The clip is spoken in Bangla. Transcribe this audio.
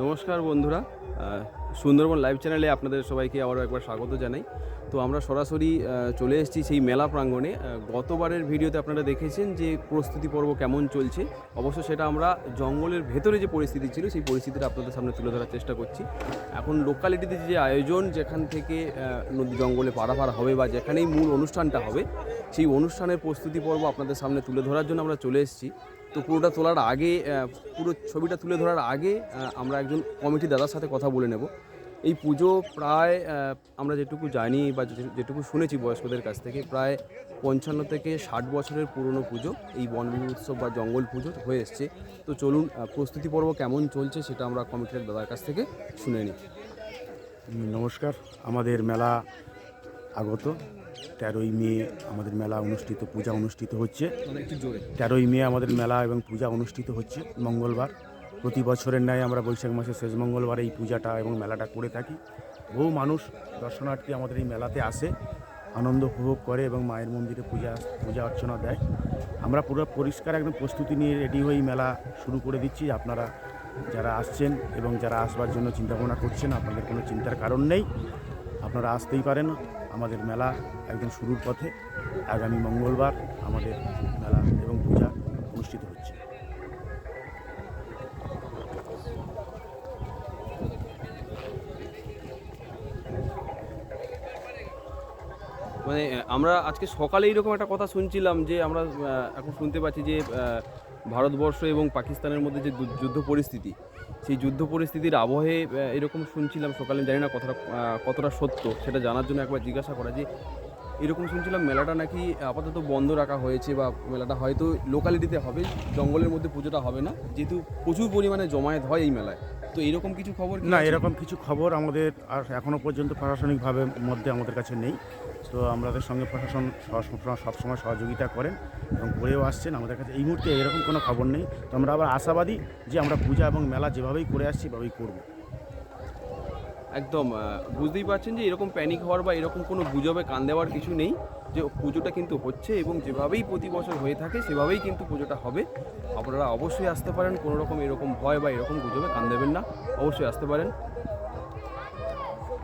নমস্কার বন্ধুরা। সুন্দরবন লাইভ চ্যানেলে আপনাদের সবাইকে আবারও একবার স্বাগত জানাই। তো আমরা সরাসরি চলে এসেছি সেই মেলা প্রাঙ্গণে। গতবারের ভিডিওতে আপনারা দেখেছেন যে প্রস্তুতি পর্ব কেমন চলছে। অবশ্য সেটা আমরা জঙ্গলের ভেতরে যে পরিস্থিতি ছিল, সেই পরিস্থিতিটা আপনাদের সামনে তুলে ধরার চেষ্টা করছি। এখন লোকালিটিতে যে আয়োজন, যেখান থেকে নদী জঙ্গলে পারাপার হবে বা যেখানেই মূল অনুষ্ঠানটা হবে, সেই অনুষ্ঠানের প্রস্তুতি পর্ব আপনাদের সামনে তুলে ধরার জন্য আমরা চলে এসেছি। তো পুরোটা তোলার আগে পুরো ছবিটা তুলে ধরার আগে আমরা একজন কমিটি দাদার সাথে কথা বলে নেব। এই পুজো প্রায় আমরা যেটুকু জানি বা যেটুকু শুনেছি বয়স্কদের কাছ থেকে, প্রায় পঞ্চান্ন থেকে ষাট বছরের পুরনো পুজো। এই বনবিবি উৎসব বা জঙ্গল পুজো হয়ে এসছে। তো চলুন প্রস্তুতি পর্ব কেমন চলছে সেটা আমরা কমিটির দাদার কাছ থেকে শুনে নিই। নমস্কার, আমাদের মেলা আগত। তেরোই মে আমাদের মেলা অনুষ্ঠিত পূজা অনুষ্ঠিত হচ্ছে। মানে তেরোই মে আমাদের মেলা এবং পূজা অনুষ্ঠিত হচ্ছে মঙ্গলবার। প্রতি বছরের ন্যায় আমরা বৈশাখ মাসের শেষ মঙ্গলবার এই পূজাটা এবং মেলাটা করে থাকি। বহু মানুষ দর্শনার্থী আমাদের এই মেলাতে আসে আনন্দ উপভোগ করে এবং মায়ের মন্দিরে পূজা পূজা অর্চনা দেয়। আমরা পুরো পরিষ্কার একদম প্রস্তুতি নিয়ে রেডি হয়ে মেলা শুরু করে দিচ্ছি। আপনারা যারা আসছেন এবং যারা আসবার জন্য চিন্তা ভাবনা করছেন আপনাদের কোনো চিন্তার কারণ নেই। আপনারা আসতেই পারেন আমাদের মেলা একদম শুরুর পথে। আগামী মঙ্গলবার আমাদের মেলা এবং পূজা অনুষ্ঠিত হচ্ছে। মানে আমরা আজকে সকালে এরকম একটা কথা শুনছিলাম যে আমরা এখন শুনতে পাচ্ছি যে ভারতবর্ষ এবং পাকিস্তানের মধ্যে যে যুদ্ধ পরিস্থিতি, সেই যুদ্ধ পরিস্থিতির আবহে এরকম শুনছিলাম সকালে, জানি না কতটা কতটা সত্য সেটা জানার জন্য একবার জিজ্ঞাসা করা যে, এরকম শুনছিলাম মেলাটা নাকি আপাতত বন্ধ রাখা হয়েছে বা মেলাটা হয়তো লোকালিটিতে হবে, জঙ্গলের মধ্যে পুজোটা হবে না, যেহেতু প্রচুর পরিমাণে জমায়েত হয় এই মেলায়। তো এরকম কিছু খবর না এরকম কিছু খবর আমাদের আর এখনও পর্যন্ত প্রশাসনিকভাবে মধ্যে আমাদের কাছে নেই। তো আমাদের সঙ্গে প্রশাসন সবসময় সহযোগিতা করেন এবং করেও আসছেন। আমাদের কাছে এই মুহূর্তে এরকম কোনো খবর নেই। তো আমরা আবার আশাবাদী যে আমরা পূজা এবং মেলা যেভাবেই করে আসছি এভাবেই করব। একদম বুঝতেই পারছেন যে এরকম প্যানিক হওয়ার বা এরকম কোনো গুজবে কান দেওয়ার কিছু নেই, যে পুজোটা কিন্তু হচ্ছে এবং যেভাবেই প্রতি বছর হয়ে থাকে সেভাবেই কিন্তু পুজোটা হবে। আপনারা অবশ্যই আসতে পারেন, কোনো রকম এরকম ভয় বা এরকম গুজবে কান দেবেন না, অবশ্যই আসতে পারেন।